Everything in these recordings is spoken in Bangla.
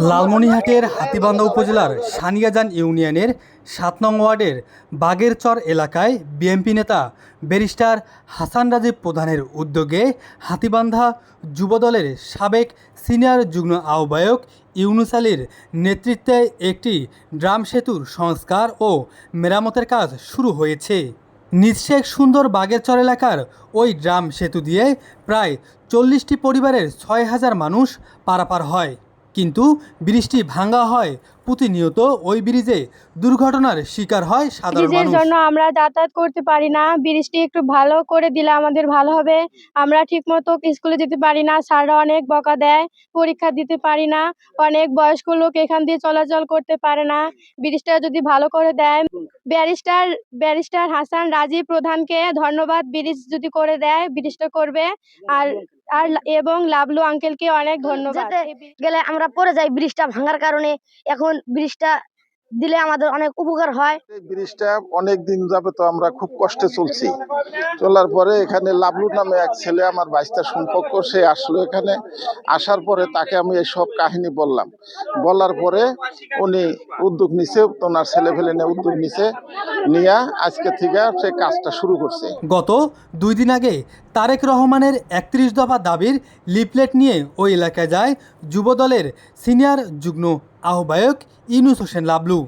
লালমনিহাটের হাতিবান্ধা উপজেলার সানিয়াজান ইউনিয়নের সাত নং ওয়ার্ডের বাগেরচর এলাকায় বিএনপি নেতা ব্যারিস্টার হাসান রাজীব প্রধানের উদ্যোগে হাতিবান্ধা যুবদলের সাবেক সিনিয়র যুগ্ম আহ্বায়ক ইউনুস আলীর নেতৃত্বে একটি ড্রাম সেতুর সংস্কার ও মেরামতের কাজ শুরু হয়েছে। নিঃশেখ সুন্দর বাগেরচর এলাকার ওই ড্রাম সেতু দিয়ে প্রায় চল্লিশটি পরিবারের ছয় হাজার মানুষ পারাপার হয়। কিন্তু ব্রিজটি ভাঙ্গা হয় প্রতিনিয়ত ওই ব্রিজে দুর্ঘটনার শিকার হয় সাধারণ ব্রিজের মানুষ। জন্য আমরা যাতায়াত করতে পারি না ব্রিজটি একটু ভালো করে দিলে আমাদের ভালো হবে। আমরা ঠিকমতো স্কুলে যেতে পারি না স্যাররা অনেক বকা দেয় পরীক্ষা দিতে পারি না অনেক বয়স্ক লোক এখান দিয়ে চলাচল করতে পারে না। ব্রিজটা যদি ভালো করে দেয় ব্যারিস্টার ব্যারিস্টার হাসান রাজীব প্রধানকে ধন্যবাদ ব্রিজ যদি করে দেয় ব্রিজটা করবে। আর আর এবং লাবলু আঙ্কেলকে অনেক ধন্যবাদ। যাতে গেলে আমরা পরে যাই ব্রিজটা ভাঙার কারণে। এখন ব্রিজটা দিলে আমাদের অনেক উপকার হয়। এই ব্রিজটা অনেক দিন যাবে তো আমরা খুব কষ্টে চলছি। চলার পরে এখানে লাভলু নামে এক ছেলে আমার বাইশটার সম্পর্ক সে আসলো এখানে। আসার পরে তাকে আমি এই সব কাহিনী বললাম। বলার পরে উনি উদ্যোগ নিছে ওনার ছেলে ফেলে নিয়ে উদ্যোগ নিছে, নিয়ে আজকে থেকে সে কাজটা শুরু করছে। গত দুই দিন আগে তারেক রহমানের একত্রিশ দফা দাবির লিফলেট নিয়ে ওই এলাকায় যায় যুবদলের সিনিয়র যুগ্ম আহ্বায়ক ইনুস হোসেন লাবলু।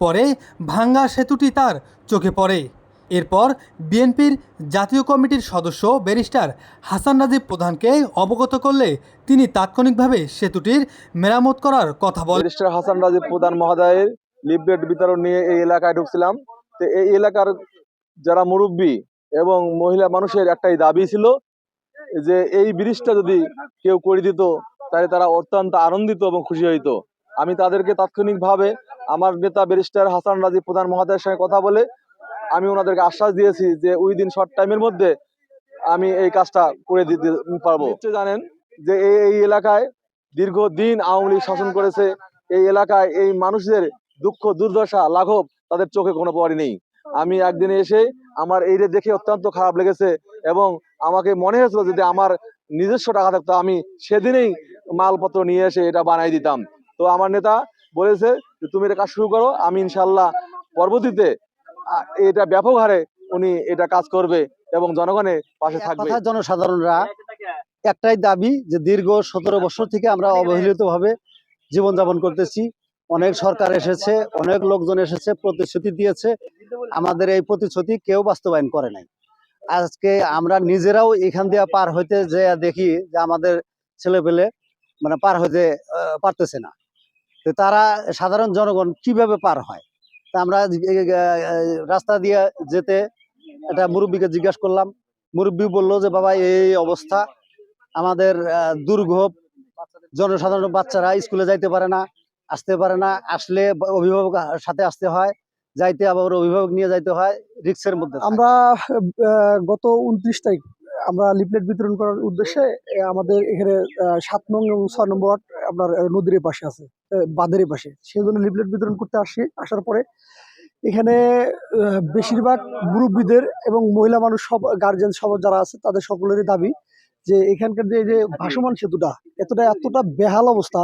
পরে ভাঙ্গা সেতুটি তার চোখে পড়ে। এরপর বিএনপির জাতীয় কমিটির সদস্য ব্যারিস্টার হাসান রাজীব প্রধানকে অবগত করলে তিনি তাৎক্ষণিকভাবে সেতুটির মেরামত করার কথা বলেন। ব্যারিস্টার হাসান রাজীব প্রধান মহোদয়ের লিফলেট বিতরণ নিয়ে এই এলাকায় ঢুকছিলাম। তো এই এলাকার যারা মুরব্বী এবং মহিলা মানুষের একটাই দাবি ছিল যে এই ব্রিজটা যদি কেউ করে দিত, তাহলে তারা অত্যন্ত আনন্দিত এবং খুশি হইতো। আমি তাদেরকে তাৎক্ষণিকভাবে আমার নেতা ব্যারিস্টার হাসান রাজীব প্রধান মহোদয়ের সঙ্গে কথা বলে আমি ওনাদেরকে আশ্বাস দিয়েছি যে উইদিন শর্ট টাইমের মধ্যে আমি এই কাজটা করে দিতে পারব। জানেন। যে এই এলাকায় দীর্ঘদিন আওয়ামী লীগ শাসন করেছে এই এলাকায় এই মানুষদের দুঃখ দুর্দশা লাঘব তাদের চোখে কোনো পড়ে নেই। আমি একদিন এসে আমার এইটা দেখে অত্যন্ত খারাপ লেগেছে এবং আমাকে মনে হয়েছিল যদি আমার নিজস্ব টাকা থাকতো আমি সেদিনেই মালপত্র নিয়ে এসে এটা বানাই দিতাম। তো আমার নেতা বলেছে যে তুমি এটা কাজ শুরু করো আমি ইনশাল্লাহ পরবর্তীতে এটা ব্যাপক হারে উনি এটা কাজ করবে এবং জনগণের পাশে থাকবে। জনসাধারণরা একটাই দাবি যে দীর্ঘ সতেরো বছর থেকে আমরা অবহেলিত ভাবে জীবনযাপন করতেছি। অনেক সরকার এসেছে অনেক লোকজন এসেছে প্রতিশ্রুতি দিয়েছে। আমাদের এই প্রতিশ্রুতি কেউ বাস্তবায়ন করে নাই। আজকে আমরা নিজেরাও এখান দিয়ে পার হইতে যে দেখি যে আমাদের ছেলেপেলে মানে পার হইতে পারতেছে না। তো তারা সাধারণ জনগণ কীভাবে পার হয়? তা আমরা রাস্তা দিয়ে যেতে একটা মুরব্বীকে জিজ্ঞাসা করলাম। মুরব্বী বলল যে, বাবা, এই অবস্থা। আমাদের দুর্ভোগ জনসাধারণ বাচ্চারা স্কুলে যাইতে পারে না, আসতে পারে না। আসলে অভিভাবক সাথে আসতে হয়, যাইতে আবার অভিভাবক নিয়ে যাইতে হয়, রিক্সের মধ্যে আমরা গত উনত্রিশ তারিখ আমরা লিফলেট বিতরণ করার উদ্দেশ্যে আমাদের এখানে সাত নং এবং ছয় নম্বর ওয়ার্ড আপনার নদীর পাশে আছে বাঁধের পাশে সেই জন্য লিফলেট বিতরণ করতে আসি, আসার পরে এখানে বেশিরভাগ মুরব্বীদের এবং মহিলা মানুষ সব গার্জেন সব যারা আছে, তাদের সকলেরই দাবি যে এখানকার যে যে ভাসমান সেতুটা, এতটা এতটা বেহাল অবস্থা।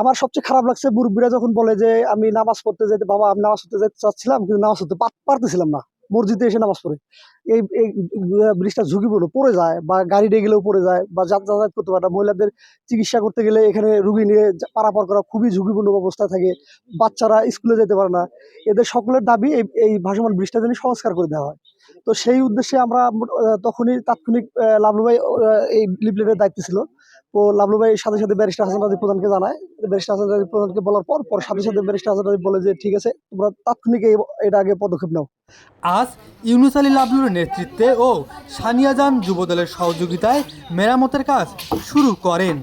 আমার সবচেয়ে খারাপ লাগছে মুরব্বীরা যখন বলে যে, আমি নামাজ পড়তে যেতে বাবা, আমি নামাজ পড়তে যেতে চাচ্ছিলাম, কিন্তু নামাজ পড়তে পার- পারতেছিলাম না। মসজিদে এসে নামাজ পড়ে। এই এই ব্রিজটা ঝুঁকিপূর্ণ পড়ে যায় বা গাড়ি ডে গেলেও পড়ে যায় বা যাতায়াত করতে পারে না। মহিলাদের চিকিৎসা করতে গেলে এখানে রুগী নিয়ে পারাপার করা খুবই ঝুঁকিপূর্ণ অবস্থা থাকে। বাচ্চারা স্কুলে যেতে পারে না। এদের সকলের দাবি এই এই ভাসমান ব্রিজটা যেন সংস্কার করে দেওয়া হয়। তো সেই উদ্দেশ্যে আমরা তখনই তাৎক্ষণিক আহ, লাবলুভাই এই লিফলেটের দায়িত্ব ছিল। তো লাবলুভাই সাথে সাথে ব্যারিস্টার হাসান রাজীব প্রধানকে জানায়। ব্যারিস্টার হাসান রাজীব প্রধানকে বলার পর পর সাথে সাথে ব্যারিস্টার হাসান রাজীব বলে যে, ঠিক আছে, তোমরা তাৎক্ষণিক এটা আগে পদক্ষেপ নাও। আজ ইউনুস আলী লাবলুর নেতৃত্বে ও সানিয়া সানিয়াজান যুবদলের সহযোগিতায় মেরামতের কাজ শুরু করেন।